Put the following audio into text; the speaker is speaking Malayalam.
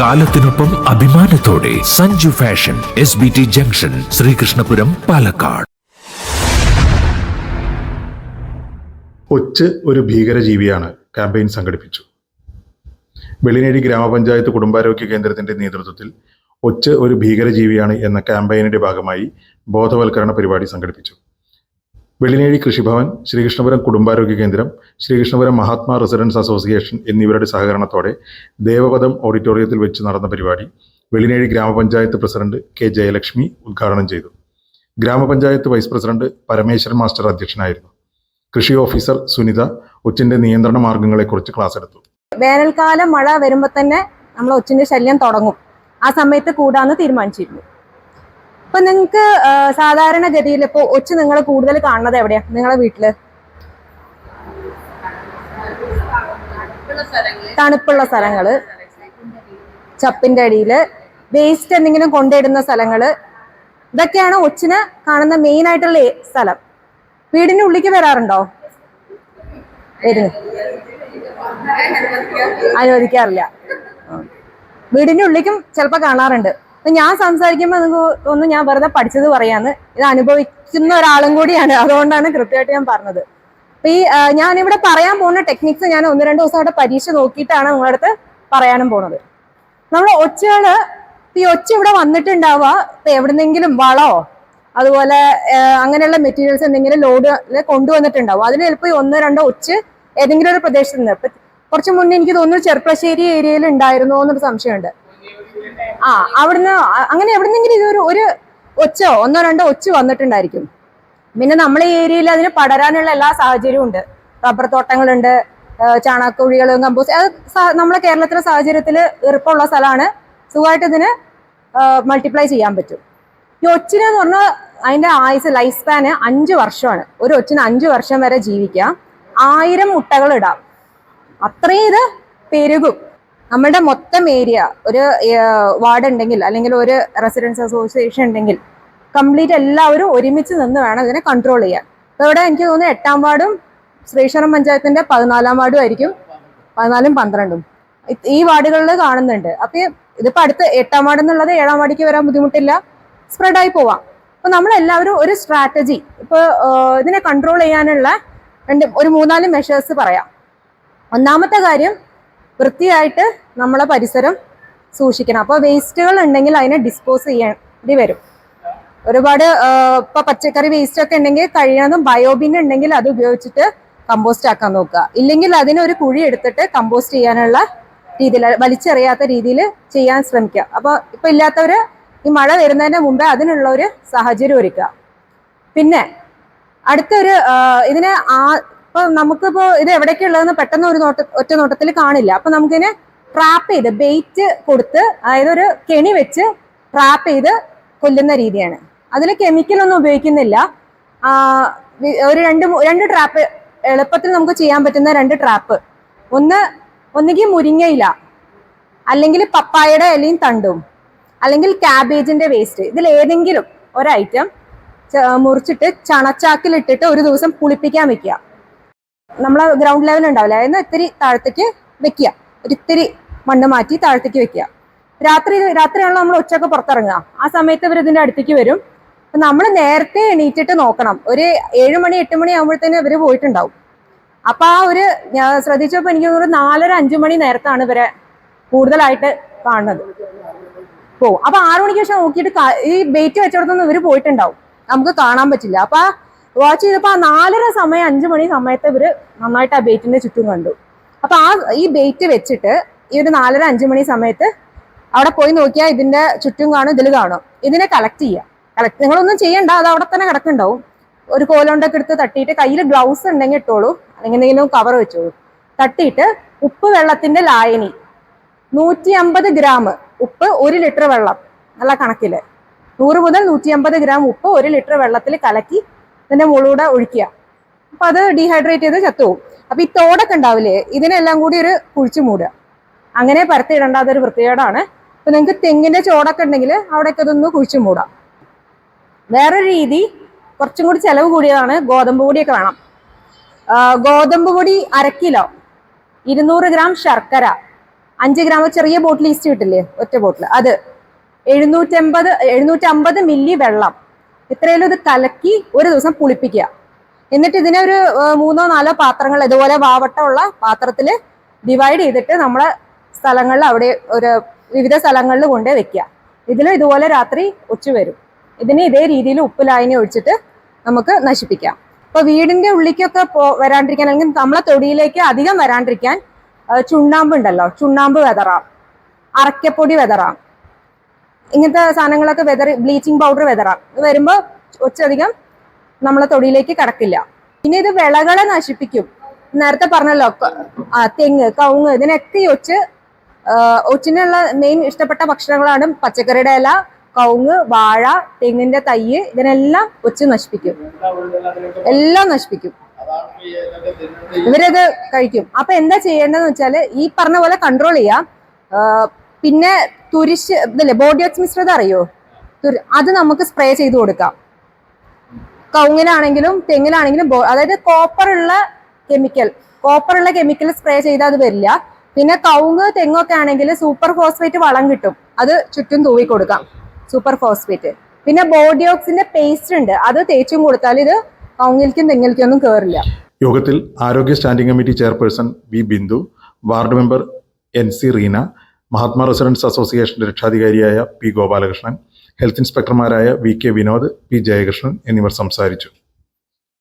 കാലത്തിനൊപ്പം അഭിമാനത്തോടെ Sanju fashion S B T junction Sreekrishnapuram Palakkad. ഒച്ച് ഒരു ഭീകരജീവിയാണ് ക്യാമ്പയിൻ സംഘടിപ്പിച്ചു. വെളിനേടി ഗ്രാമപഞ്ചായത്ത് കുടുംബാരോഗ്യ കേന്ദ്രത്തിന്റെ നേതൃത്വത്തിൽ ഒച്ച് ഒരു ഭീകരജീവിയാണ് എന്ന ക്യാമ്പയിനിന്റെ ഭാഗമായി ബോധവൽക്കരണ പരിപാടി സംഘടിപ്പിച്ചു. വെളിനേഴി കൃഷിഭവൻ ശ്രീകൃഷ്ണപുരം കുടുംബാരോഗ്യ കേന്ദ്രം ശ്രീകൃഷ്ണപുരം മഹാത്മാ റെസിഡൻസ് അസോസിയേഷൻ എന്നിവരുടെ സഹകരണത്തോടെ ദേവപദം ഓഡിറ്റോറിയത്തിൽ വെച്ച് നടന്ന പരിപാടി വെള്ളിനേഴി ഗ്രാമപഞ്ചായത്ത് പ്രസിഡന്റ് കെ ജയലക്ഷ്മി ഉദ്ഘാടനം ചെയ്തു. ഗ്രാമപഞ്ചായത്ത് വൈസ് പ്രസിഡന്റ് പരമേശ്വരൻ മാസ്റ്റർ അധ്യക്ഷനായിരുന്നു. കൃഷി ഓഫീസർ സുനിത ഒച്ചിന്റെ നിയന്ത്രണ മാർഗങ്ങളെക്കുറിച്ച് ക്ലാസ് എടുത്തു. വേനൽക്കാലം മഴ വരുമ്പോൾ തന്നെ നമ്മൾ ഒച്ചിന്റെ ശല്യം തുടങ്ങും. ആ സമയത്ത് കൂടാന്ന് തീരുമാനിച്ചിരുന്നു. ഇപ്പൊ നിങ്ങൾക്ക് സാധാരണഗതിയിൽ ഇപ്പൊ ഒച്ച നിങ്ങൾ കൂടുതൽ കാണുന്നത് എവിടെയാ? നിങ്ങളെ വീട്ടിൽ? തണുപ്പുള്ള സ്ഥലങ്ങൾ. ചപ്പിന്റെ അടിയിൽ. വേസ്റ്റ് എന്തെങ്കിലും കൊണ്ടിടുന്ന സ്ഥലങ്ങൾ. ഇതൊക്കെയാണ് ഒച്ചിന് കാണുന്ന മെയിൻ ആയിട്ടുള്ള സ്ഥലം. വീടിന്റെ ഉള്ളിലേക്ക് വരാറുണ്ടോ? വരുന്നു. അനുവദിക്കാറില്ല. വീടിന്റെ ഉള്ളിക്കും ചിലപ്പോൾ കാണാറുണ്ട്. അപ്പൊ ഞാൻ സംസാരിക്കുമ്പോൾ നിങ്ങൾക്ക് തോന്നുന്നു ഞാൻ വെറുതെ പഠിച്ചത് പറയാന്ന്. ഇത് അനുഭവിക്കുന്ന ഒരാളും കൂടിയാണ്. അതുകൊണ്ടാണ് കൃത്യമായിട്ട് ഞാൻ പറഞ്ഞത്. അപ്പൊ ഈ ഞാൻ ഇവിടെ പറയാൻ പോകുന്ന ടെക്നിക്സ് ഞാൻ ഒന്ന് രണ്ട് ദിവസം അവിടെ പരീക്ഷ നോക്കിയിട്ടാണ് നിങ്ങളുടെ അടുത്ത് പറയാനും പോണത്. നമ്മൾ ഒച്ചകൾ ഈ ഒച്ച ഇവിടെ വന്നിട്ടുണ്ടാവുക. ഇപ്പൊ എവിടുന്നെങ്കിലും വളോ അതുപോലെ അങ്ങനെയുള്ള മെറ്റീരിയൽസ് എന്തെങ്കിലും ലോഡ് കൊണ്ടുവന്നിട്ടുണ്ടാവും. അതിൽ ചിലപ്പോൾ ഒന്നോ രണ്ടോ ഒച്ച് ഏതെങ്കിലും ഒരു പ്രദേശത്ത് നിന്ന് കുറച്ച് മുന്നേ എനിക്ക് തോന്നുന്നു ചെർപ്പശ്ശേരി ഏരിയയിൽ ഉണ്ടായിരുന്നോ എന്നൊരു സംശയമുണ്ട്. ആ അവിടുന്ന് അങ്ങനെ എവിടുന്നെങ്കിലും ഇതൊരു ഒരു ഒച്ചോ ഒന്നോ രണ്ടോ ഒച്ച വന്നിട്ടുണ്ടായിരിക്കും. പിന്നെ നമ്മളെ ഏരിയയിൽ അതിന് പടരാനുള്ള എല്ലാ സാഹചര്യവും ഉണ്ട്. റബ്ബർ തോട്ടങ്ങളുണ്ട് ചാണകക്കുഴികൾ കമ്പോസ് അത് നമ്മളെ കേരളത്തിലെ സാഹചര്യത്തിൽ ഈർപ്പമുള്ള സ്ഥലമാണ്. സുഖമായിട്ട് ഇതിന് മൾട്ടിപ്ലൈ ചെയ്യാൻ പറ്റും. ഈ ഒച്ചിന് എന്ന് പറഞ്ഞാൽ അതിന്റെ ആയുസ് ലൈഫ് സ്പാന് അഞ്ച് വർഷമാണ്. ഒരു ഒച്ചിന് അഞ്ച് വർഷം വരെ ജീവിക്കാം. ആയിരം മുട്ടകൾ ഇടാം. അത്രയും ഇത് പെരുകും. നമ്മുടെ മൊത്തം ഏരിയ ഒരു വാർഡ് ഉണ്ടെങ്കിൽ അല്ലെങ്കിൽ ഒരു റെസിഡൻസ് അസോസിയേഷൻ ഉണ്ടെങ്കിൽ കംപ്ലീറ്റ് എല്ലാവരും ഒരുമിച്ച് നിന്ന് വേണം ഇതിനെ കൺട്രോൾ ചെയ്യാൻ. അപ്പോൾ ഇവിടെ എനിക്ക് തോന്നുന്നു എട്ടാം വാർഡും ശ്രീശ്വരം പഞ്ചായത്തിന്റെ പതിനാലാം വാർഡും ആയിരിക്കും. പതിനാലും പന്ത്രണ്ടും. ഈ വാർഡുകളിൽ കാണുന്നുണ്ട്. അപ്പൊ ഇതിപ്പോ അടുത്ത് എട്ടാം വാർഡ് എന്നുള്ളത് ഏഴാം വാർഡിക്ക് വരാൻ ബുദ്ധിമുട്ടില്ല. സ്പ്രെഡ് ആയി പോവാം. അപ്പൊ നമ്മളെല്ലാവരും ഒരു സ്ട്രാറ്റജി ഇപ്പൊ ഇതിനെ കൺട്രോൾ ചെയ്യാനുള്ള രണ്ട് ഒരു മൂന്നാൽ മെഷേഴ്സ് പറയാം. ഒന്നാമത്തെ കാര്യം വൃത്തിയായിട്ട് നമ്മളെ പരിസരം സൂക്ഷിക്കണം. അപ്പോൾ വേസ്റ്റുകൾ ഉണ്ടെങ്കിൽ അതിനെ ഡിസ്പോസ് ചെയ്യേണ്ടി വരും. ഒരുപാട് ഇപ്പൊ പച്ചക്കറി വേസ്റ്റ് ഒക്കെ ഉണ്ടെങ്കിൽ കഴിയുന്നതും ബയോബിൻ ഉണ്ടെങ്കിൽ അത് ഉപയോഗിച്ചിട്ട് കമ്പോസ്റ്റ് ആക്കാൻ നോക്കുക. ഇല്ലെങ്കിൽ അതിനൊരു കുഴി എടുത്തിട്ട് കമ്പോസ്റ്റ് ചെയ്യാനുള്ള രീതിയിൽ വലിച്ചെറിയാത്ത രീതിയിൽ ചെയ്യാൻ ശ്രമിക്കുക. അപ്പോൾ ഇപ്പൊ ഇല്ലാത്തവര് ഈ മഴ വരുന്നതിന് മുമ്പേ അതിനുള്ള ഒരു സാഹചര്യം ഒരുക്കുക. പിന്നെ അടുത്തൊരു ഇതിനെ ആ ഇപ്പൊ നമുക്കിപ്പോ ഇത് എവിടേക്ക് ഉള്ളതെന്ന് പെട്ടെന്ന് ഒരു നോട്ട ഒറ്റ നോട്ടത്തിൽ കാണില്ല. അപ്പൊ നമുക്കിന് ട്രാപ്പ് ചെയ്ത് ബെയ്റ്റ് കൊടുത്ത് അതായത് ഒരു കെണി വെച്ച് ട്രാപ്പ് ചെയ്ത് കൊല്ലുന്ന രീതിയാണ്. അതിൽ കെമിക്കൽ ഒന്നും ഉപയോഗിക്കുന്നില്ല. ഒരു രണ്ട് രണ്ട് ട്രാപ്പ് എളുപ്പത്തിൽ നമുക്ക് ചെയ്യാൻ പറ്റുന്ന രണ്ട് ട്രാപ്പ് ഒന്ന് ഒന്നുകിൽ മുരിങ്ങയില അല്ലെങ്കിൽ പപ്പായയുടെ ഇലയും തണ്ടും അല്ലെങ്കിൽ ക്യാബേജിന്റെ വേസ്റ്റ് ഇതിൽ ഏതെങ്കിലും ഒരു ഐറ്റം മുറിച്ചിട്ട് ചണച്ചാക്കിലിട്ടിട്ട് ഒരു ദിവസം പുളിപ്പിക്കാൻ വെക്കുക. നമ്മളെ ഗ്രൗണ്ട് ലെവൽ ഉണ്ടാവില്ല? അതിന് ഇത്തിരി താഴത്തേക്ക് വെക്കുക. ഒരിത്തിരി മണ്ണ് മാറ്റി താഴത്തേക്ക് വെക്കുക. രാത്രി രാത്രിയാണല്ലോ നമ്മൾ ഉച്ചയ്ക്ക് പുറത്തിറങ്ങുക. ആ സമയത്ത് ഇവർ ഇതിന്റെ അടുത്തേക്ക് വരും. അപ്പം നമ്മൾ നേരത്തെ എണീറ്റിട്ട് നോക്കണം. ഒരു ഏഴ് മണി എട്ട് മണി ആകുമ്പോഴത്തേനും ഇവർ പോയിട്ടുണ്ടാവും. അപ്പം ആ ഒരു ശ്രദ്ധിച്ചപ്പോൾ ശ്രദ്ധിച്ചപ്പോ എനിക്ക് ഒരു നാലര അഞ്ചു മണി നേരത്താണ് ഇവരെ കൂടുതലായിട്ട് കാണുന്നത്. പോവും. അപ്പം ആറു മണിക്ക് ശേഷം നോക്കിയിട്ട് ഈ ബേറ്റ് വെച്ചിടത്തൊന്നും ഇവർ പോയിട്ടുണ്ടാവും. നമുക്ക് കാണാൻ പറ്റില്ല. അപ്പൊ വാച്ച് ചെയ്തപ്പോ ആ നാലര സമയം അഞ്ചു മണി സമയത്ത് ഇവർ നന്നായിട്ട് ആ ബേറ്റിന്റെ ചുറ്റും കണ്ടു. അപ്പൊ ആ ഈ ബേറ്റ് വെച്ചിട്ട് ഈ ഒരു നാലര അഞ്ചു മണി സമയത്ത് അവിടെ പോയി നോക്കിയാൽ ഇതിന്റെ ചുറ്റും കാണും ഇതിൽ കാണും. ഇതിനെ കളക്ട് ചെയ്യാം. കളക്ട് നിങ്ങളൊന്നും ചെയ്യണ്ട അത് അവിടെ തന്നെ കിടക്കുന്നുണ്ടാവും. ഒരു കോലോണ്ടൊക്കെ എടുത്ത് തട്ടിയിട്ട് കയ്യിൽ ഗ്ലൗസ് ഉണ്ടെങ്കിൽ ഇട്ടോളൂ. അല്ലെങ്കിൽ എന്തെങ്കിലും കവർ വെച്ചോളൂ. തട്ടിയിട്ട് ഉപ്പ് വെള്ളത്തിന്റെ ലായനി. നൂറ്റി അമ്പത് ഗ്രാം ഉപ്പ് ഒരു ലിറ്റർ വെള്ളം. നല്ല കണക്കിൽ. നൂറ് മുതൽ നൂറ്റി അമ്പത് ഗ്രാം ഉപ്പ് ഒരു ലിറ്റർ വെള്ളത്തിൽ കലക്കി ഇതിന്റെ മുകളിലൂടെ ഒഴിക്കുക. അപ്പൊ അത് ഡീഹൈഡ്രേറ്റ് ചെയ്ത് ചത്തുപോകും. അപ്പൊ ഈ തോടൊക്കെ ഉണ്ടാവില്ലേ ഇതിനെല്ലാം കൂടി ഒരു കുഴിച്ചു മൂടുക. അങ്ങനെ പരത്തി പരത്തിയിടേണ്ട അതൊരു വൃത്തികേടാണ്. അപ്പൊ നിങ്ങൾക്ക് തെങ്ങിന്റെ ചോടൊക്കെ ഉണ്ടെങ്കിൽ അവിടെയൊക്കെ ഇതൊന്ന് കുഴിച്ചു മൂടാം വേറൊരു രീതി കുറച്ചും കൂടി ചെലവ് കൂടിയതാണ് ഗോതമ്പ് പൊടിയൊക്കെ വേണം. ഗോതമ്പ് പൊടി അര കിലോ ഇരുന്നൂറ് ഗ്രാം ശർക്കര അഞ്ച് ഗ്രാം ചെറിയ ബോട്ടിൽ ഈസ്റ്റ് കിട്ടില്ലേ ഒറ്റ ബോട്ടിൽ. അത് എഴുന്നൂറ്റമ്പത് എഴുന്നൂറ്റമ്പത് മില്ലി വെള്ളം ഇത്രയും ഇത് കലക്കി ഒരു ദിവസം പുളിപ്പിക്കുക. എന്നിട്ട് ഇതിനെ ഒരു മൂന്നോ നാലോ പാത്രങ്ങൾ ഇതുപോലെ വാവട്ടമുള്ള പാത്രത്തിൽ ഡിവൈഡ് ചെയ്തിട്ട് നമ്മളെ സ്ഥലങ്ങളിൽ അവിടെ ഒരു വിവിധ സ്ഥലങ്ങളിൽ കൊണ്ട് വെക്കുക. ഇതിൽ ഇതുപോലെ രാത്രി ഒച്ചു വരും. ഇതിനെ ഇതേ രീതിയിൽ ഉപ്പ് ലായനി ഒഴിച്ചിട്ട് നമുക്ക് നശിപ്പിക്കാം. ഇപ്പൊ വീടിന്റെ ഉള്ളിക്കൊക്കെ പോ വരാണ്ടിരിക്കാൻ അല്ലെങ്കിൽ നമ്മളെ തൊടിയിലേക്ക് അധികം വരാണ്ടിരിക്കാൻ ചുണ്ണാമ്പ് ഉണ്ടല്ലോ ചുണ്ണാമ്പ് വെതറാം. അറക്കപ്പൊടി വെതറാം. ഇങ്ങനത്തെ സാധനങ്ങളൊക്കെ വെതറി ബ്ലീച്ചിങ് പൗഡർ വെതറാം വരുമ്പോൾ ഒച്ചധികം നമ്മളെ തൊടിയിലേക്ക് കടക്കില്ല. പിന്നെ ഇത് വിളകളെ നശിപ്പിക്കും. നേരത്തെ പറഞ്ഞല്ലോ തെങ്ങ് കവുങ്ങ് ഇതിനൊക്കെ ഈ ഒച്ച് ഒച്ചിനുള്ള മെയിൻ ഇഷ്ടപ്പെട്ട ഭക്ഷണങ്ങളാണ് പച്ചക്കറിയുടെ ഇല കവുങ്ങ് വാഴ തെങ്ങിന്റെ തയ്യ് ഇതിനെല്ലാം ഒച്ച് നശിപ്പിക്കും. എല്ലാം നശിപ്പിക്കും. ഇവരത് കഴിക്കും. അപ്പൊ എന്താ ചെയ്യേണ്ടതെന്ന് വെച്ചാൽ ഈ പറഞ്ഞ പോലെ കൺട്രോൾ ചെയ്യാം. പിന്നെ തുരിശ് ഇതല്ലേ ബോഡി ഓക്സ് മിശ്രിതം അറിയോ അത് നമുക്ക് സ്പ്രേ ചെയ്ത് കൊടുക്കാം. കൗങ്ങിലാണെങ്കിലും തെങ്ങിലാണെങ്കിലും അതായത് കോപ്പർ ഉള്ള കെമിക്കൽ കോപ്പർ ഉള്ള കെമിക്കൽ സ്പ്രേ ചെയ്താൽ അത് വരില്ല. പിന്നെ കൗങ്ങ് തെങ്ങൊക്കെ ആണെങ്കിൽ സൂപ്പർ ഫോസ്ഫേറ്റ് വളം കിട്ടും. അത് ചുറ്റും തൂവി കൊടുക്കാം സൂപ്പർ ഫോസ്ഫേറ്റ് പിന്നെ ബോഡിയോക്സിന്റെ പേസ്റ്റ് ഉണ്ട്. അത് തേച്ചും കൊടുത്താൽ ഇത് കൗങ്ങിൽക്കും തെങ്ങിൽക്കും ഒന്നും കയറില്ല യോഗത്തിൽ ആരോഗ്യ standing committee chairperson V Bindu ward member N C Reena Mahatma residents അസോസിയേഷന്റെ രക്ഷാധികാരിയായ P Gopalakrishnan health ഇൻസ്പെക്ടർമാരായ V K Vinod P Jayakrishnan എന്നിവർ സംസാരിച്ചു.